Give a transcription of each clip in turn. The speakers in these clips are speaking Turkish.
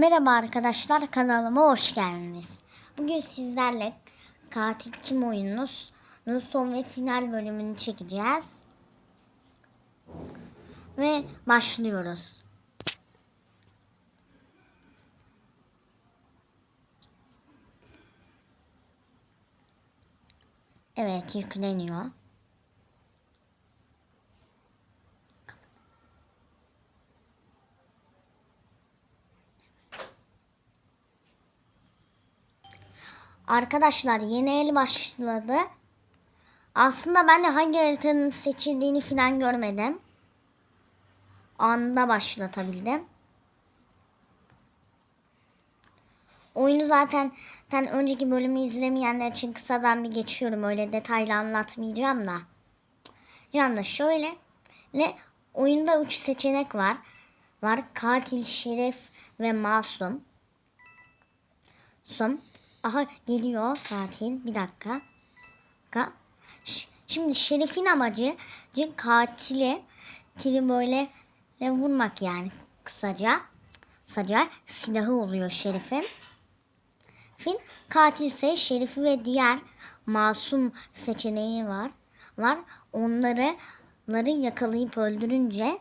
Merhaba arkadaşlar kanalıma hoş geldiniz. Bugün sizlerle Katil Kim oyununun son ve final bölümünü çekeceğiz. Ve başlıyoruz. Evet yükleniyor. Arkadaşlar yeni el başladı. Aslında ben de hangi haritanın seçildiğini falan görmedim. Anında başlatabildim. Oyunu zaten ben önceki bölümü izlemeyenler için kısadan bir geçiyorum. Öyle detaylı anlatmayacağım da. Canım da şöyle. Ne oyunda üç seçenek var. Var katil, şerif ve masum. Son. Aha geliyor katil. Bir dakika. Ka Ş- Şimdi şerifin amacı katili tili böyle ve vurmak yani kısaca. Kısaca silahı oluyor şerifin. Fin katilse şerifi ve diğer masum seçeneği var. Var. Onları onları yakalayıp öldürünce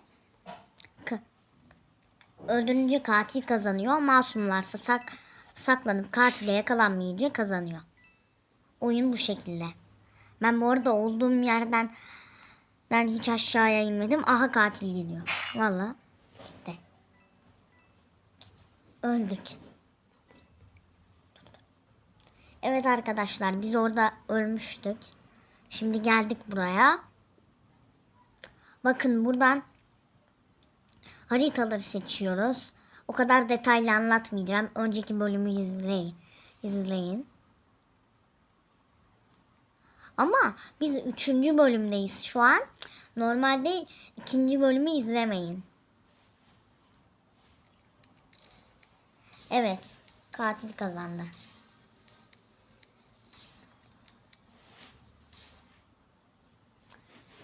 öldürünce katil kazanıyor. Masumlarsa sak saklanıp katile yakalanmayınca kazanıyor. Oyun bu şekilde. Ben bu arada olduğum yerden ben hiç aşağıya inmedim. Aha katil geliyor. Valla gitti. Öldük. Evet arkadaşlar biz orada ölmüştük. Şimdi geldik buraya. Bakın buradan haritaları seçiyoruz. O kadar detaylı anlatmayacağım. Önceki bölümü izleyin. izleyin. Ama biz üçüncü bölümdeyiz şu an. Normalde ikinci bölümü izlemeyin. Evet. Katil kazandı.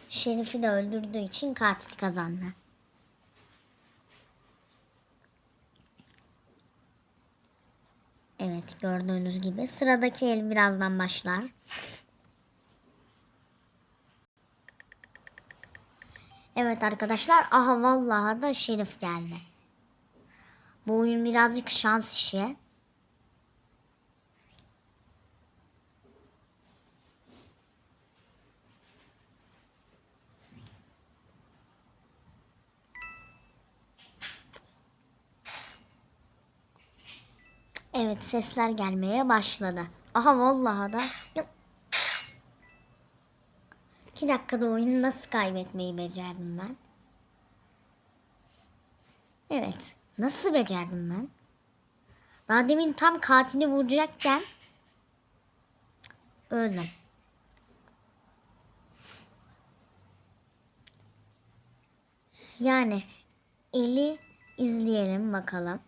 Şerif'i de öldürdüğü için katil kazandı. Evet gördüğünüz gibi sıradaki el birazdan başlar. Evet arkadaşlar aha vallahi da Şerif geldi. Bu oyun birazcık şans işi. Evet sesler gelmeye başladı. Aha vallahi da. İki dakikada oyunu nasıl kaybetmeyi becerdim ben? Evet. Nasıl becerdim ben? Daha demin tam katili vuracakken öldüm. Yani eli izleyelim bakalım.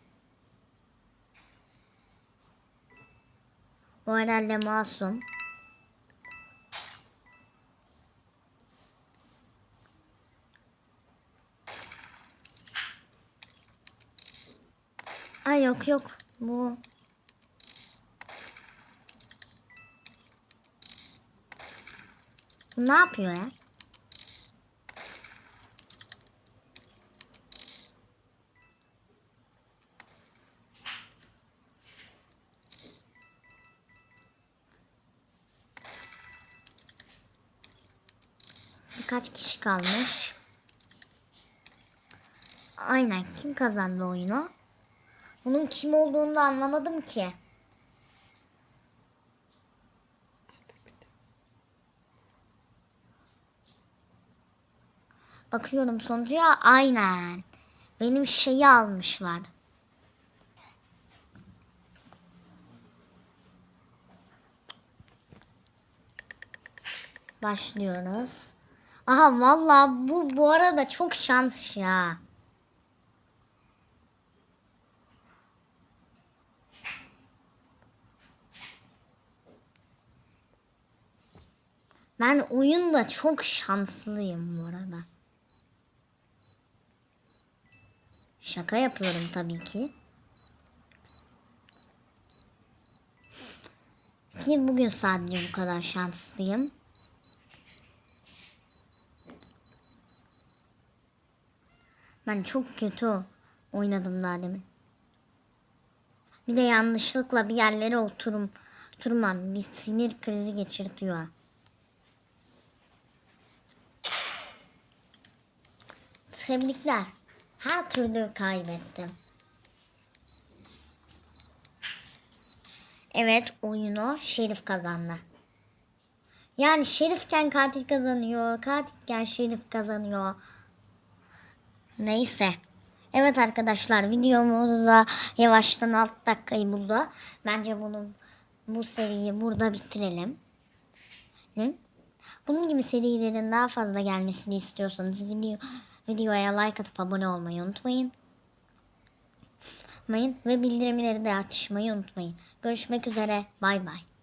Bu herhalde masum. Ay yok yok. Bu. Bu ne yapıyor ya? Birkaç kişi kalmış. Aynen kim kazandı oyunu? Bunun kim olduğunu da anlamadım ki. Bakıyorum sonucuya aynen. Benim şeyi almışlar. Başlıyoruz. Aha valla bu bu arada çok şans ya. Ben oyunda çok şanslıyım bu arada. Şaka yapıyorum tabii ki. Ki bugün sadece bu kadar şanslıyım. Ben çok kötü oynadım daha demin. Bir de yanlışlıkla bir yerlere oturum, oturmam. Bir sinir krizi geçirtiyor. Tebrikler. Her türlü kaybettim. Evet oyunu Şerif kazandı. Yani Şerifken katil kazanıyor. Katilken Şerif kazanıyor. Neyse. Evet arkadaşlar videomuza yavaştan alt dakikayı buldu. Bence bunu bu seriyi burada bitirelim. Bunun gibi serilerin daha fazla gelmesini istiyorsanız video videoya like atıp abone olmayı unutmayın. Unutmayın ve bildirimleri de açmayı unutmayın. Görüşmek üzere. Bay bay.